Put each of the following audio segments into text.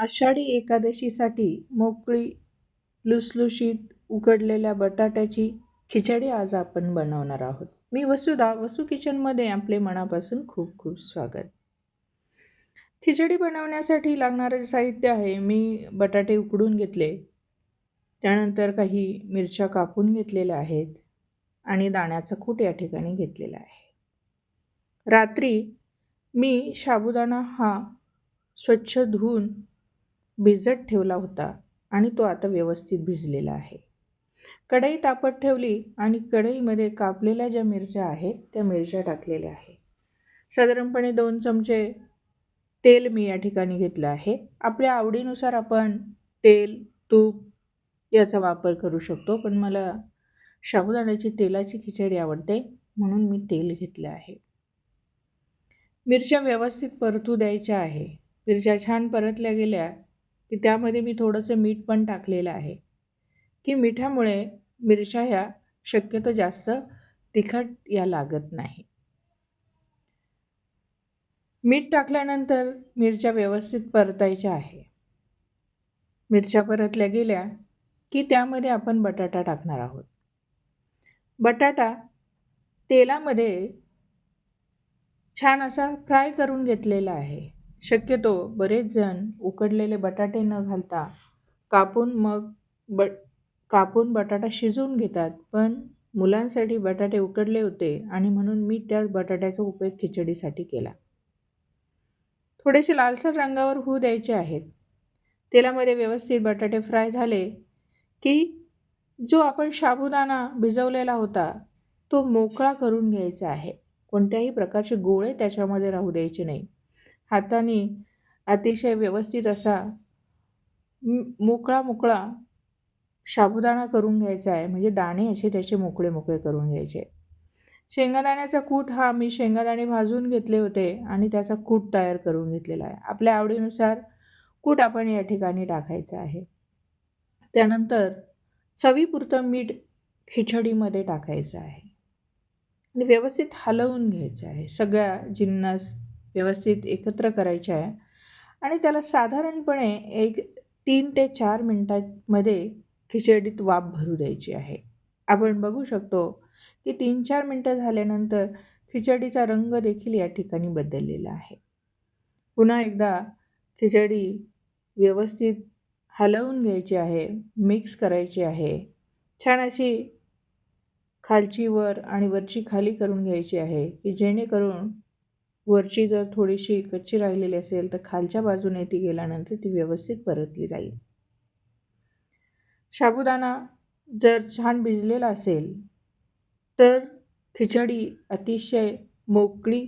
आषाढी एकादशीसाठी मोकळी लुसलुशीत उकडलेल्या बटाट्याची खिचडी आज आपण बनवणार आहोत. मी वसुधा वसू किचनमध्ये आपले मनापासून खूप खूप स्वागत. खिचडी बनवण्यासाठी लागणारे साहित्य आहे मी बटाटे उकडून घेतले. त्यानंतर काही मिरच्या कापून घेतलेल्या आहेत आणि दाण्याचा कूट या ठिकाणी घेतलेला आहे. रात्री मी साबुदाणा हा स्वच्छ धुवून भिजत ठेवला होता आणि तो आता व्यवस्थित भिजलेला आहे. कढई तापत ठेवली आणि कढईमध्ये कापलेल्या ज्या मिरच्या आहेत त्या मिरच्या टाकलेल्या आहे. साधारणपणे दोन चमचे तेल मी या ठिकाणी घेतलं आहे. आपल्या आवडीनुसार आपण तेल तूप याचा वापर करू शकतो पण मला साबुदाण्याची तेलाची खिचडी आवडते म्हणून मी तेल घेतलं आहे. मिरच्या व्यवस्थित परतू द्यायच्या आहे. मिरच्या छान परतल्या गेल्या की त्यामध्ये मी थोडंसं मीठ पण टाकलेलं आहे. की मिठामुळे मिरच्या ह्या शक्यतो जास्त तिखट या लागत नाही. मीठ टाकल्यानंतर मिरच्या व्यवस्थित परतायच्या आहे. मिरच्या परतल्या गेल्या की त्यामध्ये आपण बटाटा टाकणार आहोत. बटाटा तेलामध्ये छान असा फ्राय करून घेतलेला आहे. शक्यतो बरेच जण उकडलेले बटाटे न घालता कापून मग बट कापून बटाटा शिजवून घेतात. पण मुलांसाठी बटाटे उकडले होते आणि म्हणून मी त्या बटाट्याचा उपयोग खिचडीसाठी केला. थोडेसे लालसर रंगावर होऊ द्यायचे आहेत. तेलामध्ये व्यवस्थित बटाटे फ्राय झाले की जो आपण साबुदाणा भिजवलेला होता तो मोकळा करून घ्यायचा आहे. कोणत्याही प्रकारचे गोळे त्याच्यामध्ये राहू द्यायचे नाही. हाताने अतिशय व्यवस्थित असा मोकळा मोकळा साबुदाणा करून घ्यायचा आहे. म्हणजे दाणे असे त्याचे मोकळे मोकळे करून घ्यायचे. शेंगादाण्याचा कूट हा मी शेंगादाणे भाजून घेतले होते आणि त्याचा कूट तयार करून घेतलेला आहे. आपल्या आवडीनुसार कूट आपण या ठिकाणी टाकायचा आहे. त्यानंतर चवीपुरतं मीठ खिचडीमध्ये टाकायचं आहे. आणि व्यवस्थित हलवून घ्यायचं आहे. सगळ्या जिन्नस व्यवस्थित एकत्र करायचे आहे. आणि त्याला साधारणपणे एक तीन ते चार मिनटामध्ये खिचडीत वाफ भरू द्यायची आहे. आपण बघू शकतो की तीन चार मिनटं झाल्यानंतर खिचडीचा रंग देखील या ठिकाणी बदललेला आहे. पुन्हा एकदा खिचडी व्यवस्थित हलवून घ्यायची आहे मिक्स करायची आहे. छान अशी खालची वर आणि वरची खाली करून घ्यायची आहे की जेणेकरून वरची जर थोडीशी कच्ची राहिलेली असेल तर खालच्या बाजूने ती गेल्यानंतर ती व्यवस्थित परतली जाईल. साबुदाणा जर छान भिजलेला असेल तर खिचडी अतिशय मोकळी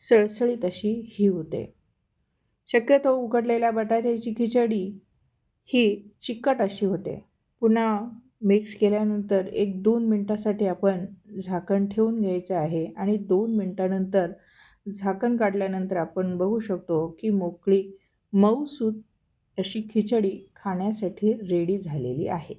सळसळीत अशी ही होते. शक्यतो उकडलेल्या बटाट्याची खिचडी ही चिकट अशी होते. पुन्हा मिक्स केल्यानंतर एक दोन मिनटासाठी आपण झाकण ठेवून घ्यायचं आहे आणि दोन मिनटानंतर झाकण काढल्यानंतर आपण बघू शकतो की मोकळी मऊसूत अशी खिचडी खाण्यासाठी रेडी झालेली आहे.